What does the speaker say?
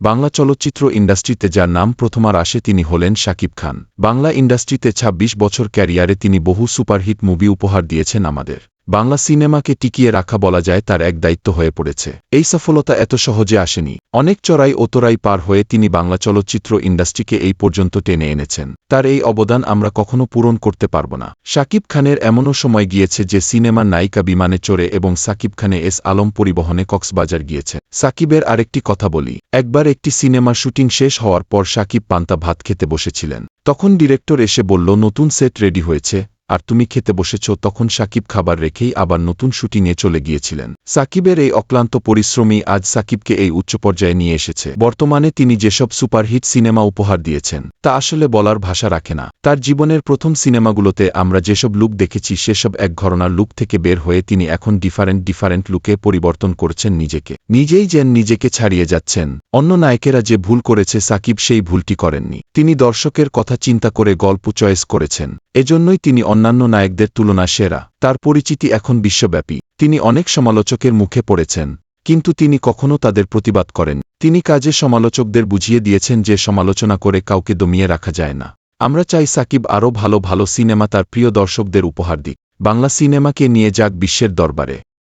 বাংলা চলচ্চিত্র ইন্ডাস্ট্রিতে যার নাম প্রথমার আসে তিনি হলেন শাকিব খান। বাংলা ইন্ডাস্ট্রিতে ২৬ বছর ক্যারিয়ারে তিনি বহু সুপারহিট মুভি উপহার দিয়েছেন আমাদের। বাংলা সিনেমাকে টিকিয়ে রাখা বলা যায় তার এক দায়িত্ব হয়ে পড়েছে। এই সফলতা এত সহজে আসেনি। অনেক চড়াই ও তোরাই পার হয়ে তিনি বাংলা চলচ্চিত্র ইন্ডাস্ট্রিকে এই পর্যন্ত টেনে এনেছেন। তার এই অবদান আমরা কখনো পূরণ করতে পারব না। সাকিব খানের এমনও সময় গিয়েছে যে সিনেমার নায়িকা বিমানে চড়ে এবং সাকিব খানে এস আলম পরিবহনে কক্সবাজার গিয়েছে। সাকিবের আরেকটি কথা বলি। একবার একটি সিনেমার শুটিং শেষ হওয়ার পর সাকিব পান্তা ভাত খেতে বসেছিলেন। তখন ডিরেক্টর এসে বলল, নতুন সেট রেডি হয়েছে। আর তুমি খেতে বসেছ তখন সাকিব খাবার রেখেই আবার নতুন শুটিংয়ে চলে গিয়েছিলেন। সাকিবের এই অক্লান্ত পরিশ্রমী আজ সাকিবকে এই উচ্চ পর্যায়ে নিয়ে এসেছে। বর্তমানে তিনি যেসব সুপারহিট সিনেমা উপহার দিয়েছেন, তা আসলে বলার ভাষা রাখে না। তার জীবনের প্রথম সিনেমাগুলোতে আমরা যেসব লুক দেখেছি, সেসব এক ঘরনার লুক থেকে বের হয়ে তিনি এখন ডিফারেন্ট ডিফারেন্ট লুকে পরিবর্তন করছেন নিজেকে। নিজেই যেন নিজেকে ছাড়িয়ে যাচ্ছেন। অন্য নায়কেরা যে ভুল করেছে, সাকিব সেই ভুলটি করেননি। তিনি দর্শকের কথা চিন্তা করে গল্প চয়েস করেছেন। এজন্যই তিনি অন্যান্য নায়কদের তুলনা সেরা। তার পরিচিতি এখন বিশ্বব্যাপী। তিনি অনেক সমালোচকের মুখে পড়েছেন। কিন্তু তিনি কখনও তাদের প্রতিবাদ করেন। তিনি কাজে সমালোচকদের বুঝিয়ে দিয়েছেন যে সমালোচনা করে কাউকে দমিয়ে রাখা যায় না। আমরা চাই সাকিব আরও ভালো ভালো সিনেমা তার প্রিয় দর্শকদের উপহার দিক। বাংলা সিনেমাকে নিয়ে যাক বিশ্বের দরবারে।